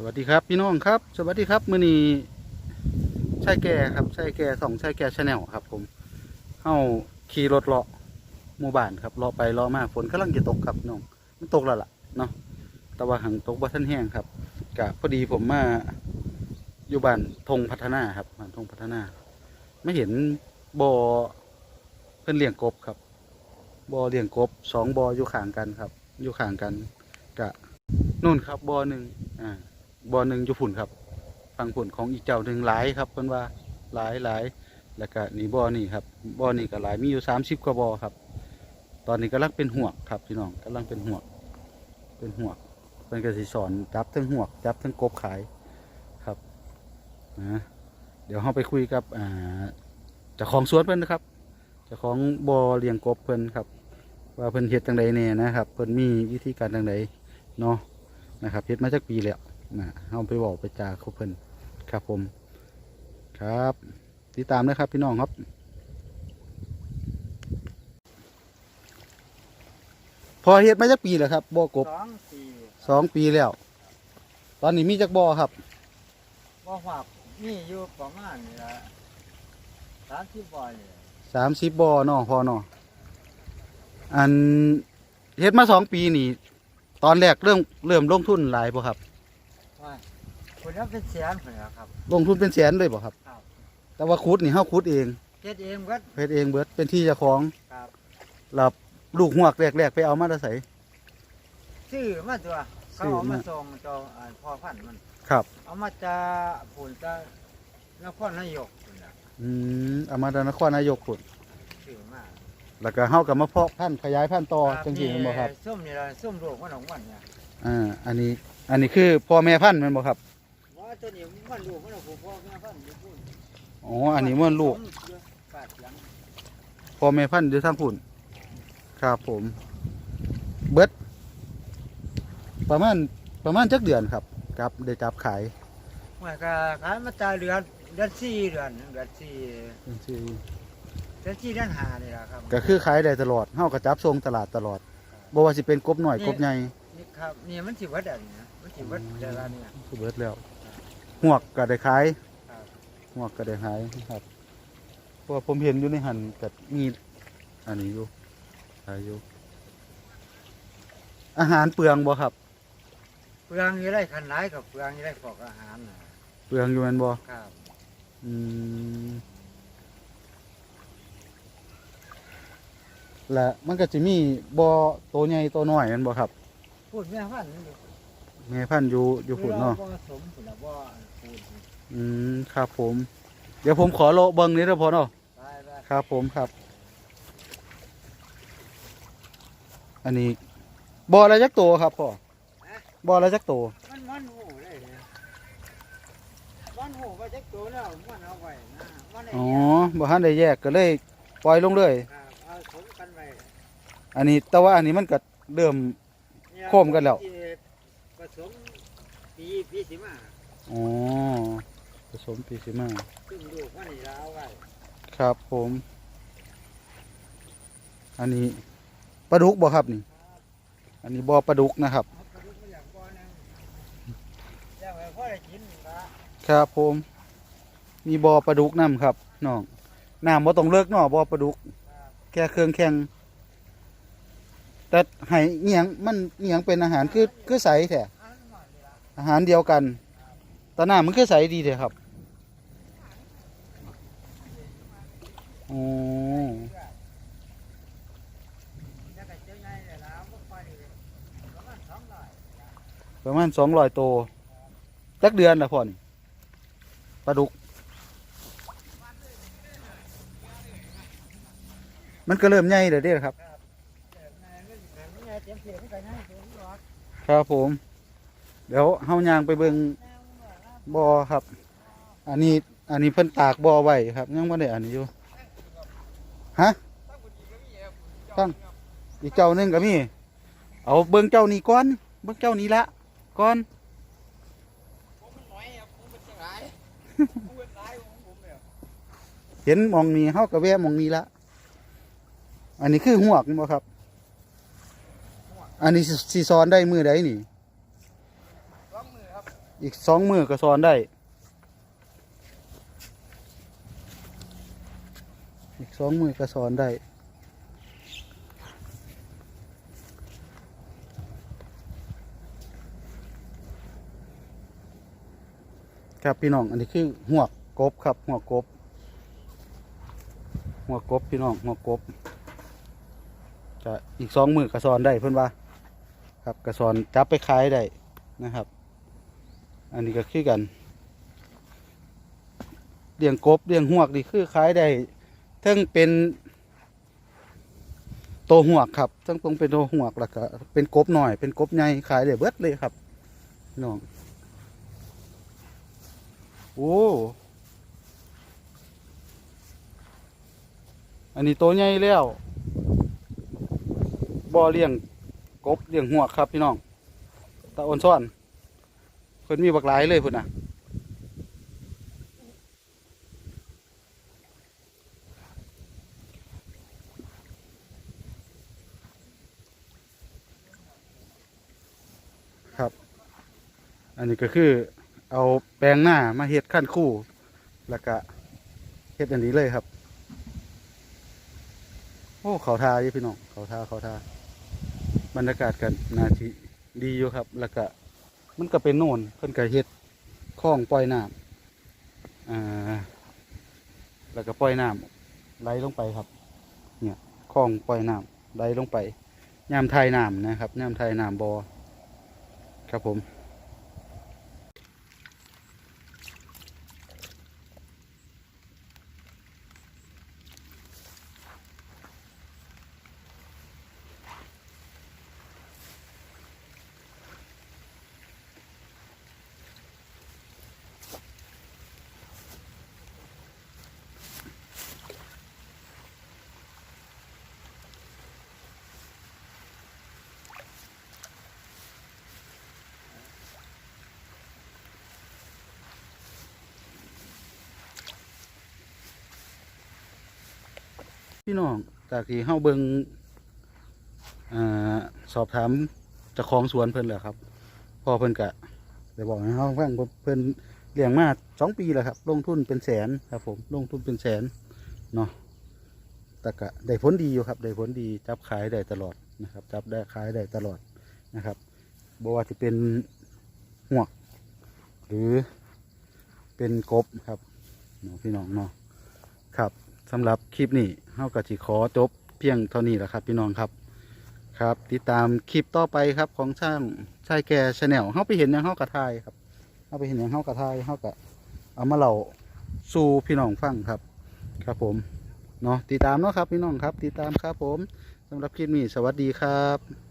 สวัสดีครับพี่น้องครับ สวัสดีครับมือนี้ใช่แก่ครับใช่แก่สองใช่แก่ชาแนลครับ ผมเฮาขี่รถเลาะหมู่บ้านครับเลาะไปเลาะมาฝนกำลังจะตกครับน้องมันตกแล้วล่ะเนาะแต่ว่าหังตกบ่ทันแห้งครับกะพอดีผมมาอยู่บ้านทงพัฒนาครับบ้านทงพัฒนา ไม่เห็นบ่อเพิ่นเลี้ยงกบครับบ่อเลี้ยงกบสองบ่ออยู่ข้างกันครับ อยู่ข้างกันกะนู่นครับบ่อหนึ่งอ่า บ่อหนึ่งอยู่ฝุ่นครับฝั่งฝุ่นของอีกเจ้าหนึ่งหลายครับเพิ่นว่าหลายหลายแล้วก็นี่บ่อนี่ครับบ่อนี่ก็หลายมีอยู่สามสิบกว่าบ่อครับ ตอนนี้กำลังเป็นห่วกครับพี่น้องกำลังเป็นห่วก เป็นห่วกเพิ่นก็สิสอนจับทั้งห่วกจับทั้งกบขายครับนะเดี๋ยวเราไปคุยกับอ่าเจ้าของสวนเพิ่นนะครับเจ้าของบ่อเลี้ยงกบเพิ่นครับ ว่าเพิ่นเฮ็ดจังไดแน่นะครับเพิ่นมีวิธีการจังไดเนาะนะครับเฮ็ดมาจากปีแล้ว นะเอาไปบอกไปจาเขาเพิ่นครับผม ครับ ติดตามนะครับพี่น้องครับพอเฮ็ดมาจากปีแล้วครับบ่อกบสองสี่สองปีแล้ว ตอนนี้มีจักบ่อครับบ่หวักนี่อยู่ประมาณนี่ละสามสิบบ่อยนี่สามสิบบ่อเนาะพอเนาะอันเฮ็ดมาสองปีนี่ ตอนแรกเริ่มเริ่มลงทุนหลายบ่ครับว่า คนนั้นเป็นแสนคนละครับ ลงทุนเป็นแสนเลยบ่ครับ ครับ แต่ว่าคุดนี่เฮาคุดเองเฮ็ดเองก็เฮ็ดเองเบิดเป็นที่เจ้าของครับหลับลูกหวกแรกๆไปเอามาแตะไส ซื้อมาตัวเขาซื้อเอามามาส่งตัวอ่าพ่อพันธุ์มันครับ เอามาจะผุนจะนครนายกพุ่นน่ะอืมเอามาดานครนายกพุ่นซื้อมาแล้วก็เฮากับมาเพาะพันธุ์ขยายพันธุ์ต่อจังซี่แม่นบ่ครับ ส้มนี่ละส้มลูกมันของมันเนี่ยอ่าอันนี้ อันนี้คือพ่อแม่พันธุ์แม่นบ่ครับ ว่าตัวนี้มันลูกมันของพ่อแม่พันธุ์อยู่พุ่นอ๋อ อันนี้มันลูก ปาดหลังพ่อแม่พันธุ์อยู่ทางพุ่น ครับผม เบิด ประมาณประมาณจักเดือนครับครับได้จับขายมันก็ขายมาตายเดือนเดือนสี่เดือนเดือนสี่จังซี่เดือนสี่เดือนห้านี่ละครับก็คือขายได้ตลอดเฮาก็จับส่งตลาดตลอดบ่ว่าสิเป็นกบน้อยกบใหญ่ นี่ครับนี่มันสิวัดอันนี้นะมันสิวัดเดลาเนี่ย คือเบิดแล้วหวกก็ได้ขายครับ หวกก็ได้ขายครับเพราะว่าผมเห็นอยู่ในหันก็มีอันนี้อยู่ขายอยู่ อาหารเปลืองบ่ครับ เปลืองอยี่ได้ขันหลายกับเปลืองอยี่ได้ฟอกอาหารนะเปลืองอยู่แม่นบ่ครับอืมและมันก็จะมีบ่อตัวใหญ่ตัวน้อยแม่นบ่ครับ พูดแม่พันธุ์นี่ดูแม่พันธุ์อยู่อยู่พุ่นเนาะบ่สมพุ่นละบ่พูดอืมครับผม เดี๋ยวผมขอโลเบิ่งนี้เด้อพอเนาะไปไปครับผมครับ อันนี้บ่ออะไรจักตัวครับพ่อบ่ออะไรจักตัวมันมันหูได้เลยมันหูไปจักตัวแล้วมันเอาไว้นะมันได้อ๋อแยกบ่ทันได้แยกก็เลยปล่อยลงเลย ครับเอาสมกันไว้อันนี้แต่ว่าอันนี้มันก็เริ่มเนี่ย โคมกันแล้วที่ผสมปีปีสิมาอ๋อผสมปีสิมาซึ่งลูกมันนี่เราเอาไว้ครับผม อันนี้ปลาดุกบ่ครับนี่ อันนี้บ่อปลาดุกนะครับเอาไปดูตัวอย่างบ่อนึงแล้วให้พ่อได้กินละครับผม มีบ่อปลาดุกน้ำครับน้องน้ำบ่ต้องเลิกเนาะบ่อปลาดุกแค่เครื่องแข่ง แต่ให้เอียงมันเอียงเป็นอาหารคือคือใสแท้อันนั้นหน่อยนี่ละอาหารเดียวกันแตหน้ามันคือใสดีแท้ครับอ๋อจะไปเจอไงเนี่ยแล้วก็ไประมาณสองร้อยประมาณสองร้อยตัวจักเดือนละพ่อนี่ปลาดุก มันก็เริ่มใหญ่เลยเด้ครับ ครับผม เดี๋ยวเฮายางไปเบิ่งบ่อครับ อันนี้อันนี้เพิ่นตากบ่อไว้ครับยังบ่ได้อันนี้อยู่ฮะตั้งอีกเจ้าหนึงก็มี เอาเบิ่งเจ้านี้ก่อน เบิ่งเจ้านี้ละก่อนเห็นมองนี้เฮาก็แวะมองนี้ละอันนี้คือหวกบ่ครับ อันนี้สิสิสอนได้มือใดนี่สองมือครับ อีกสองมือก็สอนได้ อีกสองมือก็สอนได้ครับพี่น้องอันนี้คือหัวกกบครับหัวกบ หัวกบพี่น้องหัวกบจะอีกสองมือกระสอนได้เพื่อนว่า ครับกระสอนจับไปขายได้นะครับ อันนี้ก็คือกันเลี้ยงกบเลี้ยงหวกนี่คือขายได้ทั้งเป็นโตหวกครับทั้งตรงเป็นโตหวกแล้วก็เป็นกบหน่อย เป็นกบใหญ่ขายได้เบิดเลยครับน้องโอ้อันนี้โตใหญ่แล้วบ่อเลี้ยง กบเลี้ยงหัวครับพี่น้องตาอ้นซ้อนเพิ่นมีบักหลายเลยพุ่นน่ะครับ อันนี้ก็คือเอาแปลงหน้ามาเฮ็ดขั้นคู่แล้วก็เฮ็ดอันนี้เลยครับ โอ้เขาทาอยู่พี่น้องเขาทาเขาทา บรรยากาศกันนาทีดีอยู่ครับ แล้วก็มันก็เป็นโน่นเพิ่นก็เฮ็ดคลองปล่อยน้ำอ่าแล้วก็ปล่อยน้ำไหลลงไปครับ เนี่ยคลองปล่อยน้ำไหลลงไปยามไทยน้ำนะครับยามไทยน้ำบอครับผม พี่น้องจากที่เฮาเบิงอสอบถามจ้าของสวนเพิ่นแหละครับพอเพิ่นกะได้บอกให้เฮาฟังว่าเพิ่นเลี้ยงมาสองปีแล้วครับ ลงทุนเป็นแสนครับ ผมลงทุนเป็นแสนเนาะแต่กะได้ผลดีอยู่ครับได้ผลดีจับขายได้ตลอดนะครับ จับได้ขายได้ตลอดนะครับบ่ว่าจะเป็นหวก หรือเป็นกบครับพี่น้องเนาะครับ สำหรับคลิปนี้เฮาก็สิขอจบเพียงเท่านี้แหละครับ พี่น้องครับครับ ติดตามคลิปต่อไปครับของช่างชายแก่ชาแนลเฮาไปเห็นหยังเฮากระทายครับเฮาไปเห็นหยังเฮากระทายเฮาก็เอามาเล่าสู่พี่น้องฟังครับ ครับผมเนาะติดตามเนาะครับพี่น้องครับ ติดตามครับผมสำหรับคลิปนี้สวัสดีครับ